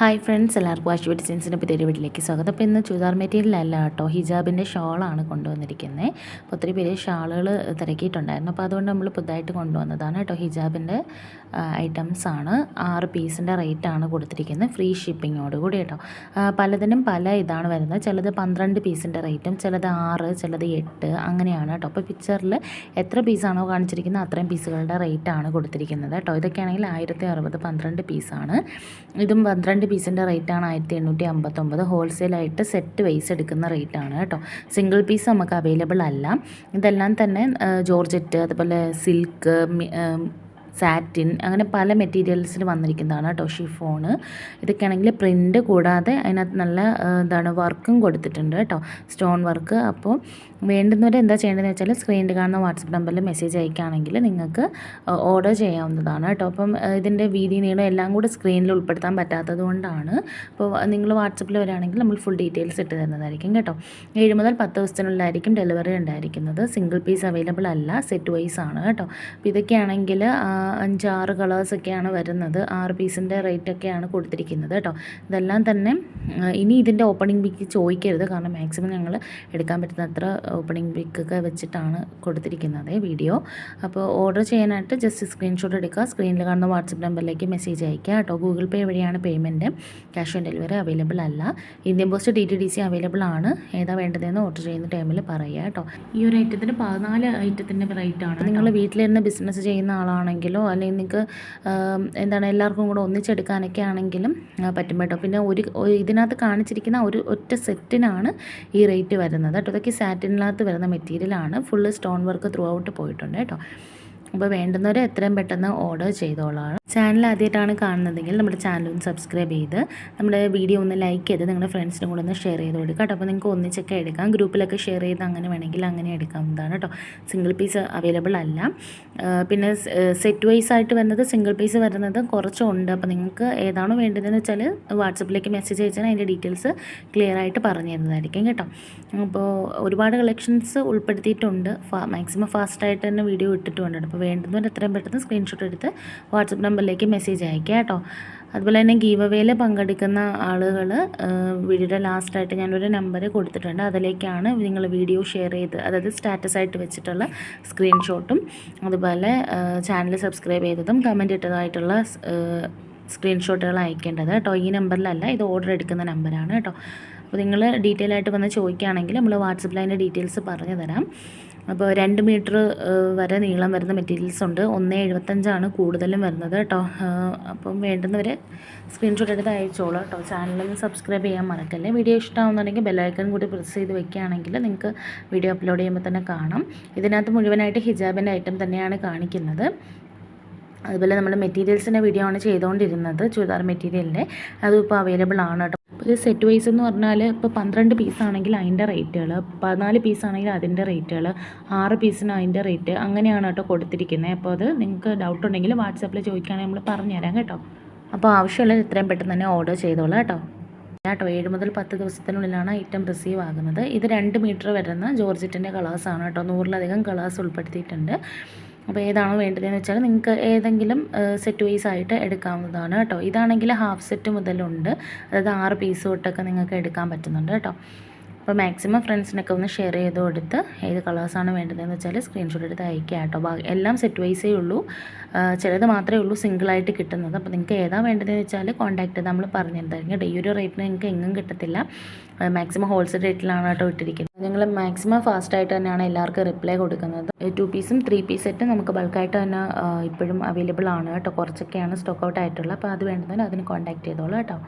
Hi friends എല്ലാവർക്കും wash ഡിസൈൻസിന്റെ പുതിയൊരു വീട്ടിലേക്ക് സ്വാഗതം. അപ്പോൾ ഇന്ന് ചുരിദാർ മെറ്റീരിയലല്ല കേട്ടോ ഹിജാബിന്റെ ഷോളാണ് കൊണ്ടുവന്നിരിക്കുന്നത്. അപ്പോൾ ഒത്തിരി പേര് ഷാളുകൾ തിരക്കിയിട്ടുണ്ടായിരുന്നു. അപ്പോൾ അതുകൊണ്ട് നമ്മൾ പുതുതായിട്ട് കൊണ്ടുവന്നതാണ് കേട്ടോ ഹിജാബിന്റെ ഐറ്റംസ് ആണ്. ആറ് പീസിന്റെ റേറ്റാണ് കൊടുത്തിരിക്കുന്നത് ഫ്രീ ഷിപ്പിങ്ങോട് കൂടി കേട്ടോ. പലതിനും പല ഇതാണ് വരുന്നത്. ചിലത് പന്ത്രണ്ട് പീസിന്റെ റേറ്റും ചിലത് ആറ് ചിലത് എട്ട് അങ്ങനെയാണ് കേട്ടോ. അപ്പോൾ പിക്ചറിൽ എത്ര പീസാണോ കാണിച്ചിരിക്കുന്നത് അത്രയും പീസുകളുടെ റേറ്റാണ് കൊടുത്തിരിക്കുന്നത് കേട്ടോ. ഇതൊക്കെയാണെങ്കിൽ ആയിരത്തി അറുപത് പന്ത്രണ്ട് പീസാണ്. ഇതും പന്ത്രണ്ട് പീസിന്റെ റേറ്റാണ് ആയിരത്തി എണ്ണൂറ്റി അമ്പത്തൊമ്പത് ഹോൾസെയിലായിട്ട് സെറ്റ് വൈസ് എടുക്കുന്ന റേറ്റ് ആണ് കേട്ടോ. സിംഗിൾ പീസ് നമുക്ക് അവൈലബിൾ അല്ല. ഇതെല്ലാം തന്നെ ജോർജറ്റ് അതുപോലെ സിൽക്ക് സാറ്റിൻ അങ്ങനെ പല മെറ്റീരിയൽസിൽ വന്നിരിക്കുന്നതാണ് കേട്ടോ ഷിഫോണ്. ഇതൊക്കെയാണെങ്കിൽ പ്രിന്റ് കൂടാതെ അതിനകത്ത് നല്ല എന്താണ് വർക്കും കൊടുത്തിട്ടുണ്ട് കേട്ടോ സ്റ്റോൺ വർക്ക്. അപ്പോൾ വേണ്ടുന്നവർ എന്താ ചെയ്യേണ്ടതെന്ന് വെച്ചാൽ സ്ക്രീനിൽ കാണുന്ന വാട്സപ്പ് നമ്പറിൽ മെസ്സേജ് അയക്കുകയാണെങ്കിൽ നിങ്ങൾക്ക് ഓർഡർ ചെയ്യാവുന്നതാണ് കേട്ടോ. അപ്പം ഇതിന്റെ വീതി നീളം എല്ലാം കൂടെ സ്ക്രീനിൽ ഉൾപ്പെടുത്താൻ പറ്റാത്തത് കൊണ്ടാണ്. അപ്പോൾ നിങ്ങൾ വാട്സപ്പിൽ വരികയാണെങ്കിൽ നമ്മൾ ഫുൾ ഡീറ്റെയിൽസ് ഇട്ട് തരുന്നതായിരിക്കും കേട്ടോ. ഏഴ് മുതൽ പത്ത് ദിവസത്തിനുള്ളിലായിരിക്കും ഡെലിവറി ഉണ്ടായിരിക്കുന്നത്. സിംഗിൾ പീസ് അവൈലബിൾ അല്ല സെറ്റ് വൈസ് ആണ് കേട്ടോ. അപ്പോൾ ഇതൊക്കെയാണെങ്കിൽ അഞ്ചാറ് കളേഴ്സൊക്കെയാണ് വരുന്നത്. ആറ് പീസിന്റെ റേറ്റൊക്കെയാണ് കൊടുത്തിരിക്കുന്നത് കേട്ടോ ഇതെല്ലാം തന്നെ ഇനി ഇതിന്റെ ഓപ്പണിംഗ് പിക്ക് ചോദിക്കരുത്. കാരണം മാക്സിമം ഞങ്ങൾ എടുക്കാൻ പറ്റുന്ന അത്ര ഓപ്പണിംഗ് പിക്കൊക്കെ വെച്ചിട്ടാണ് കൊടുത്തിരിക്കുന്നത് വീഡിയോ അപ്പോൾ ഓർഡർ ചെയ്യാനായിട്ട് ജസ്റ്റ് സ്ക്രീൻഷോട്ട് എടുക്കുക. സ്ക്രീനിൽ കാണുന്ന വാട്സപ്പ് നമ്പറിലേക്ക് മെസ്സേജ് അയക്കുക കേട്ടോ ഗൂഗിൾ പേ വഴിയാണ് payment cash on delivery available അല്ല. Indian post D T D C available ആണ്. ഏതാ വേണ്ടതെന്ന് ഓർഡർ ചെയ്യുന്ന ടൈമിൽ പറയുക കേട്ടോ ഈ ഒരു ഐറ്റത്തിന് പതിനാല് ഐറ്റത്തിന്റെ റേറ്റ് ആണ് നിങ്ങൾ വീട്ടിലിരുന്ന് ബിസിനസ് ചെയ്യുന്ന ആളാണെങ്കിലോ അല്ലെങ്കിൽ നിങ്ങൾക്ക് എന്താണ് എല്ലാവർക്കും കൂടെ ഒന്നിച്ചെടുക്കാനൊക്കെ ആണെങ്കിലും പറ്റും കേട്ടോ. പിന്നെ ഒരു ഇതിനകത്ത് കാണിച്ചിരിക്കുന്ന ഒരു ഒറ്റ സെറ്റിനാണ് ഈ റേറ്റ് വരുന്നത് കേട്ടോ. ഇതൊക്കെ സാറ്റിനകത്ത് വരുന്ന മെറ്റീരിയലാണ്. Full stone work throughout പോയിട്ടുണ്ട് കേട്ടോ. അപ്പോൾ വേണ്ടുന്നവർ എത്രയും പെട്ടെന്ന് ഓർഡർ ചെയ്തോളാം ചാനൽ ആദ്യമായിട്ടാണ് കാണുന്നതെങ്കിൽ നമ്മുടെ ചാനൽ ഒന്ന് സബ്സ്ക്രൈബ് ചെയ്ത് നമ്മുടെ വീഡിയോ ഒന്ന് ലൈക്ക് ചെയ്ത് നിങ്ങളുടെ ഫ്രണ്ട്സിനും കൂടെ ഒന്ന് ഷെയർ ചെയ്ത് കൊടുക്കുക കേട്ടോ. അപ്പോൾ നിങ്ങൾക്ക് ഒന്നിച്ചൊക്കെ എടുക്കാം. ഗ്രൂപ്പിലൊക്കെ ഷെയർ ചെയ്ത് അങ്ങനെ വേണമെങ്കിൽ അങ്ങനെ എടുക്കാവുന്നതാണ് കേട്ടോ. സിംഗിൾ പീസ് അവൈലബിൾ അല്ല. പിന്നെ സെറ്റ് വൈസ് ആയിട്ട് വരുന്നത് സിംഗിൾ പീസ് വരുന്നത് കുറച്ചുണ്ട്. അപ്പോൾ നിങ്ങൾക്ക് ഏതാണോ വേണ്ടതെന്ന് വെച്ചാൽ വാട്സപ്പിലേക്ക് മെസ്സേജ് അയച്ചാൽ അതിന്റെ ഡീറ്റെയിൽസ് ക്ലിയർ ആയിട്ട് പറഞ്ഞു തരുന്നതായിരിക്കും കേട്ടോ. അപ്പോൾ ഒരുപാട് കളക്ഷൻസ് ഉൾപ്പെടുത്തിയിട്ടുണ്ട്. മാക്സിമം ഫാസ്റ്റായിട്ട് തന്നെ വീഡിയോ ഇട്ടിട്ടുണ്ട് അപ്പോൾ വേണ്ടുന്നവർ എത്രയും പെട്ടെന്ന് സ്ക്രീൻഷോട്ട് എടുത്ത് വാട്സപ്പ് നമ്പറിലേക്ക് മെസ്സേജ് അയക്കുക കേട്ടോ. അതുപോലെ തന്നെ ഗീവ് അവേയിൽ പങ്കെടുക്കുന്ന ആളുകൾ വീഡിയോയുടെ ലാസ്റ്റായിട്ട് ഞാനൊരു നമ്പർ കൊടുത്തിട്ടുണ്ട്. അതിലേക്കാണ് നിങ്ങൾ വീഡിയോ ഷെയർ ചെയ്ത് അതായത് സ്റ്റാറ്റസ് ആയിട്ട് വെച്ചിട്ടുള്ള സ്ക്രീൻഷോട്ടും അതുപോലെ ചാനൽ സബ്സ്ക്രൈബ് ചെയ്തതും കമന്റ് ഇട്ടതായിട്ടുള്ള സ്ക്രീൻഷോട്ടുകൾ അയക്കേണ്ടത് കേട്ടോ. ഈ നമ്പറിലല്ല ഇത് ഓർഡർ എടുക്കുന്ന നമ്പറാണ് കേട്ടോ. അപ്പോൾ നിങ്ങൾ ഡീറ്റെയിൽ ആയിട്ട് വന്ന് ചോദിക്കുകയാണെങ്കിൽ നമ്മൾ വാട്സപ്പിൽ അതിന്റെ ഡീറ്റെയിൽസ് പറഞ്ഞു തരാം അപ്പോൾ രണ്ട് മീറ്റർ വരെ നീളം വരുന്ന മെറ്റീരിയൽസ് ഉണ്ട്. ഒന്ന് എഴുപത്തഞ്ചാണ് കൂടുതലും വരുന്നത് കേട്ടോ. അപ്പം വേണ്ടുന്നവർ സ്ക്രീൻഷോട്ട് എടുത്ത് അയച്ചോളൂ കേട്ടോ. ചാനലൊന്ന് സബ്സ്ക്രൈബ് ചെയ്യാൻ മറക്കല്ലേ. വീഡിയോ ഇഷ്ടമാവുന്നുണ്ടെങ്കിൽ ബെല്ലൈക്കൺ കൂടി പ്രസ് ചെയ്ത് വെക്കുകയാണെങ്കിൽ നിങ്ങൾക്ക് വീഡിയോ അപ്ലോഡ് ചെയ്യുമ്പോൾ തന്നെ കാണാം. ഇതിനകത്ത് മുഴുവനായിട്ട് ഹിജാബിന്റെ ഐറ്റം തന്നെയാണ് കാണിക്കുന്നത്. അതുപോലെ നമ്മുടെ മെറ്റീരിയൽസിന്റെ വീഡിയോ ആണ് ചെയ്തുകൊണ്ടിരുന്നത് ചുരിദാർ മെറ്റീരിയലിന്റെ അതും ഇപ്പോൾ അവൈലബിൾ ആണ് കേട്ടോ. ഒരു സെറ്റ് വൈസ് എന്ന് പറഞ്ഞാൽ ഇപ്പോൾ പന്ത്രണ്ട് പീസാണെങ്കിൽ അതിന്റെ റേറ്റുകൾ പതിനാല് പീസാണെങ്കിൽ അതിന്റെ റേറ്റുകൾ ആറ് പീസിന് അതിന്റെ റേറ്റ് അങ്ങനെയാണ് കേട്ടോ കൊടുത്തിരിക്കുന്നത് അപ്പോൾ അത് നിങ്ങൾക്ക് ഡൗട്ട് ഉണ്ടെങ്കിൽ വാട്സാപ്പിൽ ചോദിക്കുകയാണെങ്കിൽ നമ്മൾ പറഞ്ഞുതരാം കേട്ടോ. അപ്പോൾ ആവശ്യമുള്ളത് എത്രയും പെട്ടെന്ന് തന്നെ ഓർഡർ ചെയ്തോളാം കേട്ടോ. കേട്ടോ ഏഴ് മുതൽ പത്ത് ദിവസത്തിനുള്ളിലാണ് ഐറ്റം റിസീവ് ആകുന്നത്. ഇത് രണ്ട് മീറ്റർ വരുന്ന ജോർജറ്റിന്റെ കളേഴ്സാണ് കേട്ടോ. നൂറിലധികം കളേഴ്സ് ഉൾപ്പെടുത്തിയിട്ടുണ്ട്. അപ്പോൾ ഏതാണോ വേണ്ടതെന്ന് വെച്ചാൽ നിങ്ങൾക്ക് ഏതെങ്കിലും സെറ്റ് വൈസ് ആയിട്ട് എടുക്കാവുന്നതാണ് കേട്ടോ. ഇതാണെങ്കിൽ ഹാഫ് സെറ്റ് മുതലുണ്ട്. അതായത് ആറ് പീസ് തൊട്ടൊക്കെ നിങ്ങൾക്ക് എടുക്കാൻ പറ്റുന്നുണ്ട് കേട്ടോ. അപ്പോൾ മാക്സിമം ഫ്രണ്ട്സിനൊക്കെ ഒന്ന് ഷെയർ ചെയ്ത് കൊടുത്ത് ഏത് കളേഴ്സാണ് വേണ്ടതെന്ന് വെച്ചാൽ സ്ക്രീൻഷോട്ട് എടുത്ത് അയക്കുക കേട്ടോ. എല്ലാം സെറ്റ് വൈസേ ഉള്ളൂ. ചിലത് മാത്രമേ ഉള്ളൂ സിംഗിളായിട്ട് കിട്ടുന്നത്. അപ്പോൾ നിങ്ങൾക്ക് ഏതാ വേണ്ടതെന്ന് വെച്ചാൽ കോൺടാക്ട് നമ്മൾ പറഞ്ഞിരുന്നു കേട്ടോ. ഈ ഒരു റേറ്റിന് നിങ്ങൾക്ക് എങ്ങും കിട്ടത്തില്ല. മാക്സിമം ഹോൾസെയിൽ റേറ്റിലാണ് കേട്ടോ ഇട്ടിരിക്കുന്നത്. ഞങ്ങൾ മാക്സിമം ഫാസ്റ്റ് ആയിട്ട് തന്നെയാണ് എല്ലാവർക്കും റിപ്ലൈ കൊടുക്കുന്നത്. ടു പീസും ത്രീ പീസ് സെറ്റ് നമുക്ക് ബൾക്കായിട്ട് തന്നെ ഇപ്പോഴും അവൈലബിൾ ആണ് കേട്ടോ. കുറച്ചൊക്കെയാണ് സ്റ്റോക്ക് ഔട്ട് ആയിട്ടുള്ളത്. അപ്പോൾ അത് വേണ്ടതിന് അതിന് കോൺടാക്ട് ചെയ്തോളൂ കേട്ടോ.